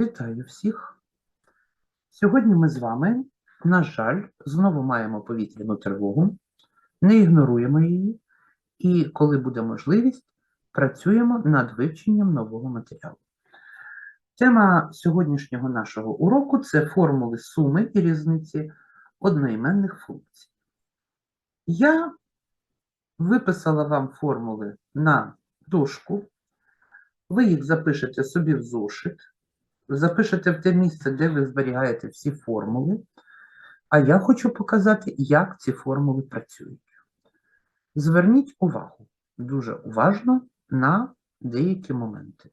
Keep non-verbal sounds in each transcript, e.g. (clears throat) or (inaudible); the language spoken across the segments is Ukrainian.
Вітаю всіх. Сьогодні ми з вами, на жаль, знову маємо повітряну тривогу, не ігноруємо її, і коли буде можливість, працюємо над вивченням нового матеріалу. Тема сьогоднішнього нашого уроку це формули суми і різниці одноіменних функцій. Я виписала вам формули на дошку. Ви їх запишете собі в зошит, запишете в те місце, де ви зберігаєте всі формули. А я хочу показати, як ці формули працюють. Зверніть увагу дуже уважно на деякі моменти.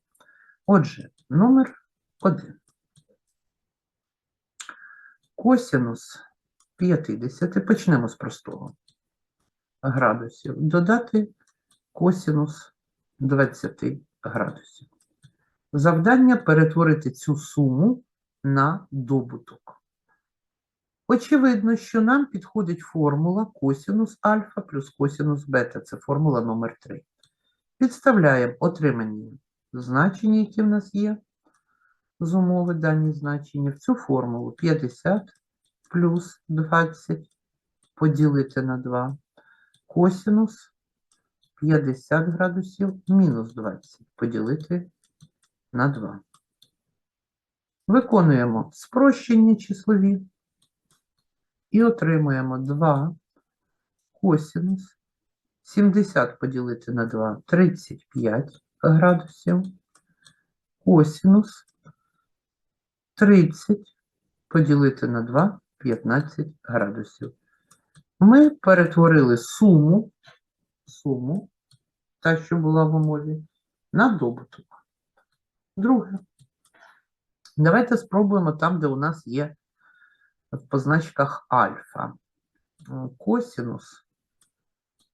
Отже, номер один. Косінус 50, почнемо з простого градусів, додати косінус 20 градусів. Завдання перетворити цю суму на добуток. Очевидно, що нам підходить формула косінус альфа плюс косінус бета. Це формула номер 3. Підставляємо отримані значення, які в нас є з умови дані значення, в цю формулу 50 плюс 20 поділити на 2. Косінус 50 градусів мінус 20 поділити на 2. Виконуємо спрощення числові і отримуємо 2 косінус 70 поділити на 2 35 градусів. Косінус 30 поділити на 2 15 градусів. Ми перетворили суму, суму, та, що була в умові, на добуток. Друге. Давайте спробуємо там, де у нас є в позначках альфа. Косінус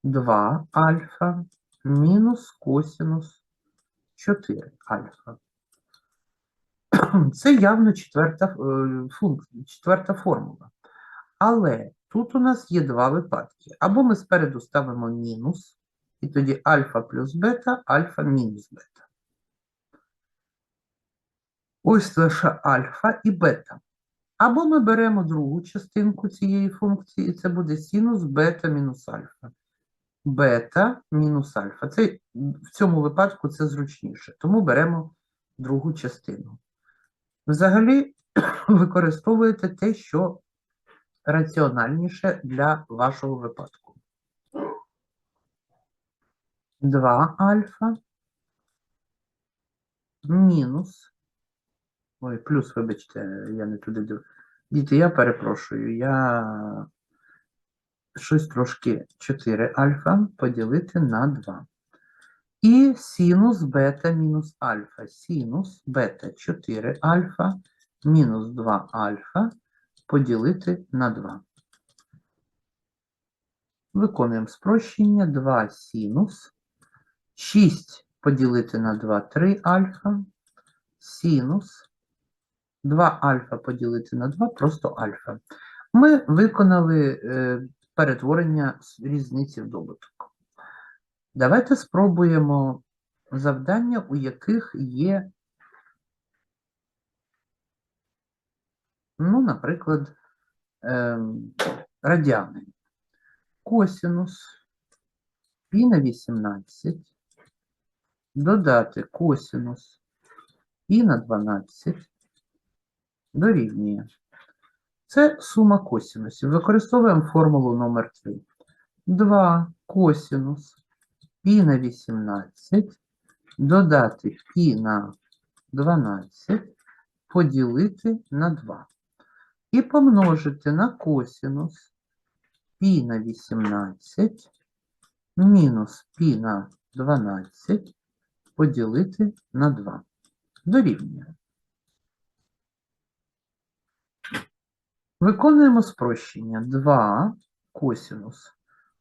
2 альфа мінус косінус 4 альфа. Це явно четверта, е, функція, четверта формула. Але тут у нас є два випадки. Або ми спереду ставимо мінус, і тоді альфа плюс бета, альфа мінус бета. Ось лише альфа і бета. Або ми беремо другу частинку цієї функції, і це буде синус бета мінус альфа. Бета мінус альфа. Це, в цьому випадку це зручніше, тому беремо другу частину. Взагалі, (clears throat) використовуєте те, що раціональніше для вашого випадку. 2 альфа мінус. Ой, плюс, вибачте, я не туди див. Діти, я перепрошую, я щось трошки 4 альфа поділити на 2. І синус бета мінус альфа. Синус бета 4 альфа мінус 2 альфа поділити на 2. Виконуємо спрощення 2 синус. 6 поділити на 2 3 альфа. Синус 2 альфа поділити на 2 просто альфа. Ми виконали е, перетворення різниці в добуток. Давайте спробуємо завдання, у яких є, ну, наприклад, е, радіани. Косінус пі на 18, додати косінус пі на 12 дорівнює. Це сума косінусів. Використовуємо формулу номер 3. 2 косінус пі на 18, додати пі на 12, поділити на 2. І помножити на косінус пі на 18 мінус пі на 12 поділити на 2. Дорівнює. Виконуємо спрощення 2 косінус.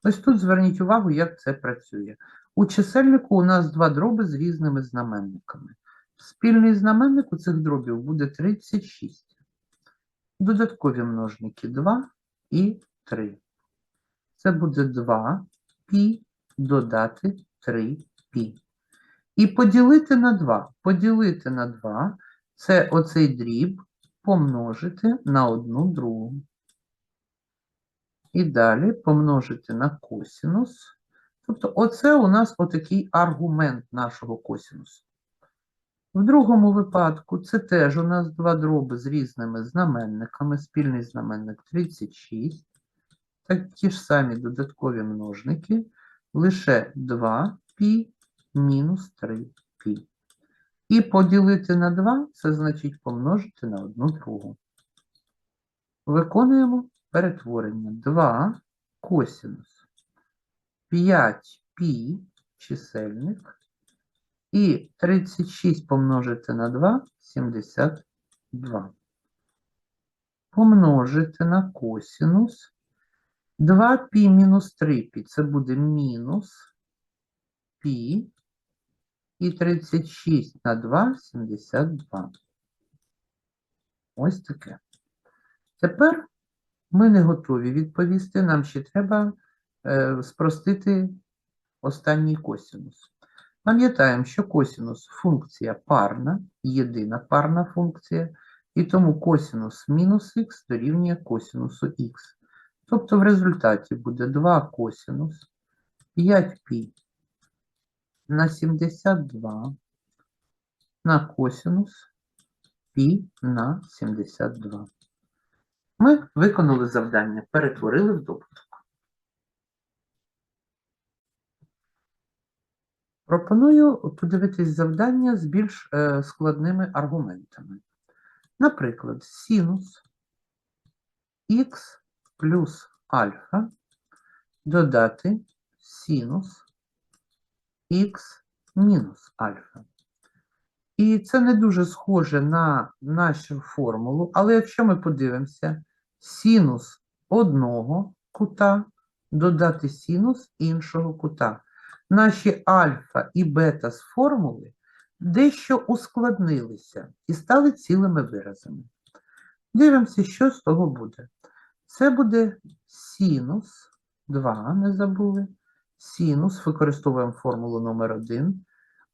Ось тут зверніть увагу, як це працює. У чисельнику у нас два дроби з різними знаменниками. Спільний знаменник у цих дробів буде 36. Додаткові множники 2 і 3. Це буде 2 пі додати 3 пі. І поділити на 2. Поділити на 2 Це оцей дріб помножити на одну другу. І далі помножити на косінус. Тобто оце у нас отакий аргумент нашого косінусу. В другому випадку це теж у нас два дроби з різними знаменниками. Спільний знаменник 36. Такі ж самі додаткові множники. Лише 2π мінус 3π. І поділити на 2 це значить помножити на одну другу. Виконуємо перетворення 2 косинус 5 пі чисельник і 36 помножити на 2 72. Помножити на косинус 2 π мінус 3 π це буде мінус пі і 36 на 2 72. Ось таке. Тепер ми не готові відповісти, нам ще треба е, спростити останній косінус. Пам'ятаємо, що косінус функція парна, єдина парна функція, і тому косінус мінус х дорівнює косінусу х. Тобто в результаті буде 2 косінус 5π на 72 на косінус π на 72. Ми виконали завдання, перетворили в добуток. Пропоную подивитись завдання з більш е, складними аргументами. Наприклад, синус х плюс альфа додати синус х мінус альфа. І це не дуже схоже на нашу формулу, але якщо ми подивимося, синус одного кута додати синус іншого кута. Наші альфа і бета з формули дещо ускладнилися і стали цілими виразами. Дивимося, що з того буде. Це буде синус 2, не забули. Синус, використовуємо формулу номер 1.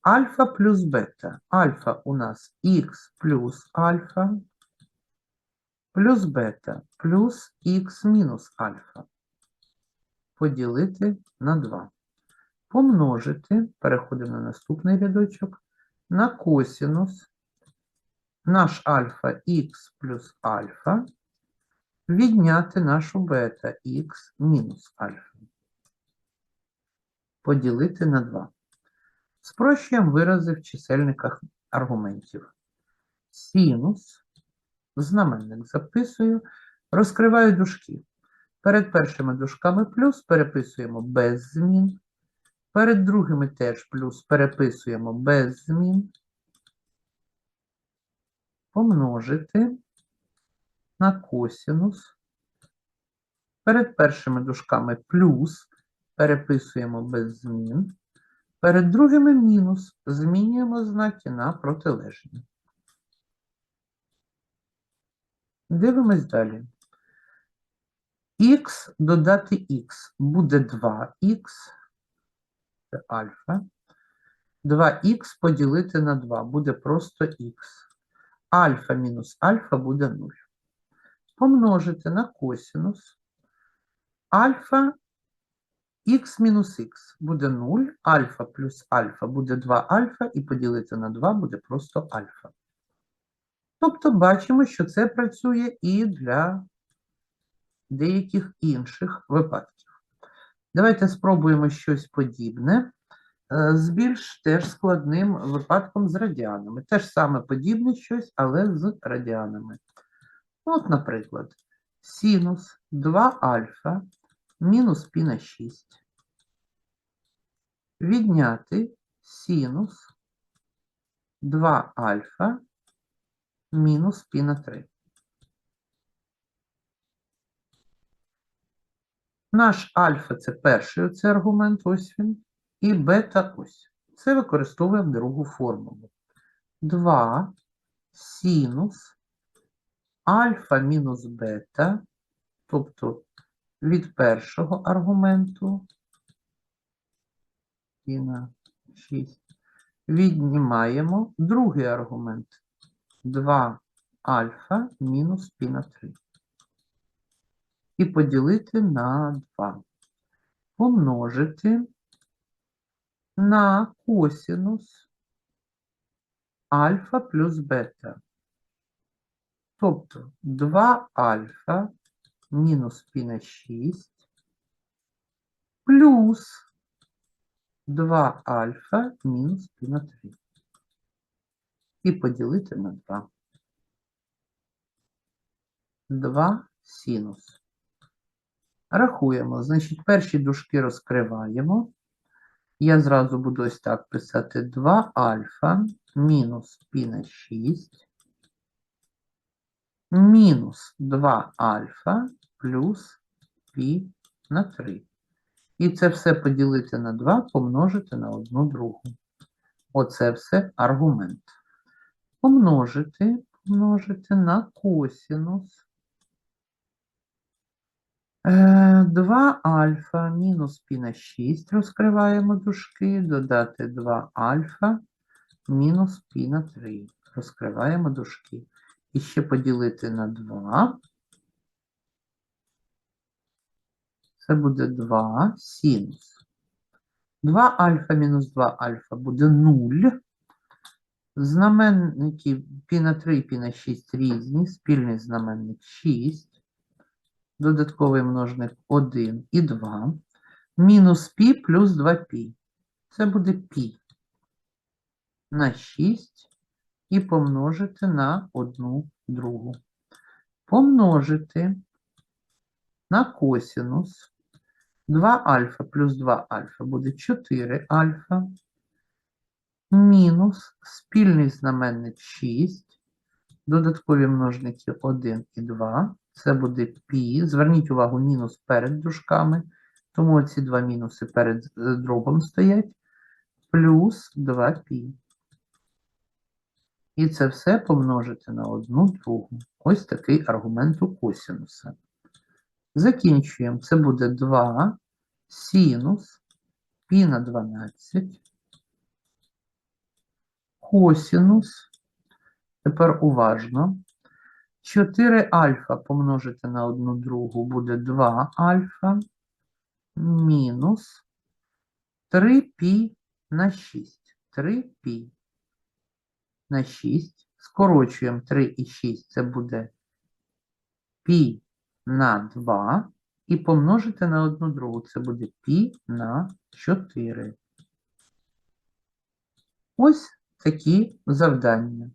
Альфа плюс бета. Альфа у нас х плюс альфа плюс бета плюс х мінус альфа. Поділити на 2. Помножити, переходимо на наступний рядочок, на косінус наш альфа х плюс альфа відняти нашу бета х мінус альфа. Поділити на 2. Спрощуємо вирази в чисельниках аргументів. Синус, знаменник записую, розкриваю дужки. Перед першими дужками плюс переписуємо без змін. Перед другими теж плюс переписуємо без змін. Помножити на косінус. Перед першими дужками плюс переписуємо без змін. Перед другими мінус змінюємо знаки на протилежні. Дивимось далі. Х додати х буде 2х, це альфа. 2х поділити на 2 буде просто х. Альфа мінус альфа буде 0. Помножити на косінус. Альфа х мінус х буде 0, альфа плюс альфа буде 2 альфа, і поділити на 2 буде просто альфа. Тобто бачимо, що це працює і для деяких інших випадків. Давайте спробуємо щось подібне е, з більш теж складним випадком з радіанами. Те ж саме подібне щось, але з радіанами. От, наприклад, синус 2 альфа мінус пі на 6. Відняти синус 2 альфа мінус пі на 3. Наш альфа це перший оцей аргумент, ось він, і бета ось. Це використовуємо другу формулу. 2 синус альфа мінус бета, тобто від першого аргументу і на 6, віднімаємо другий аргумент 2 альфа мінус пі на 3. І поділити на 2. Помножити на косінус альфа плюс бета. Тобто 2 альфа мінус пі на 6 плюс 2 альфа мінус пі на 3. І поділити на 2. 2 синус. Рахуємо. Значить, перші дужки розкриваємо. Я зразу буду ось так писати 2 альфа мінус пі на 6 мінус 2 альфа плюс пі на 3. І це все поділити на 2, помножити на одну другу. Оце все аргумент. Помножити, помножити на косінус. Е, 2 альфа мінус пі на 6 розкриваємо дужки, додати 2 альфа мінус пі на 3. Розкриваємо дужки. І ще поділити на 2. Це буде 2 синус. 2 альфа мінус 2 альфа буде 0. Знаменники пі на 3 і пі на 6 різні. Спільний знаменник 6. Додатковий множник 1 і 2. Мінус пі плюс 2 пі. Це буде пі на 6 і помножити на 1 другу. Помножити на косінус 2 альфа плюс 2 альфа буде 4 альфа. Мінус спільний знаменник 6. Додаткові множники 1 і 2. Це буде пі. Зверніть увагу, мінус перед дужками. Тому ці два мінуси перед е, дробом стоять. Плюс 2 пі. І це все помножити на одну другу. Ось такий аргумент у косінуса. Закінчуємо. Це буде 2 синус пі на 12 косінус. Тепер уважно. 4 альфа помножити на одну другу буде 2 альфа мінус 3 пі на 6. 3 пі на 6. Скорочуємо 3 і 6, це буде пі на 2. І помножити на одну другу, це буде пі на 4. Ось такі завдання.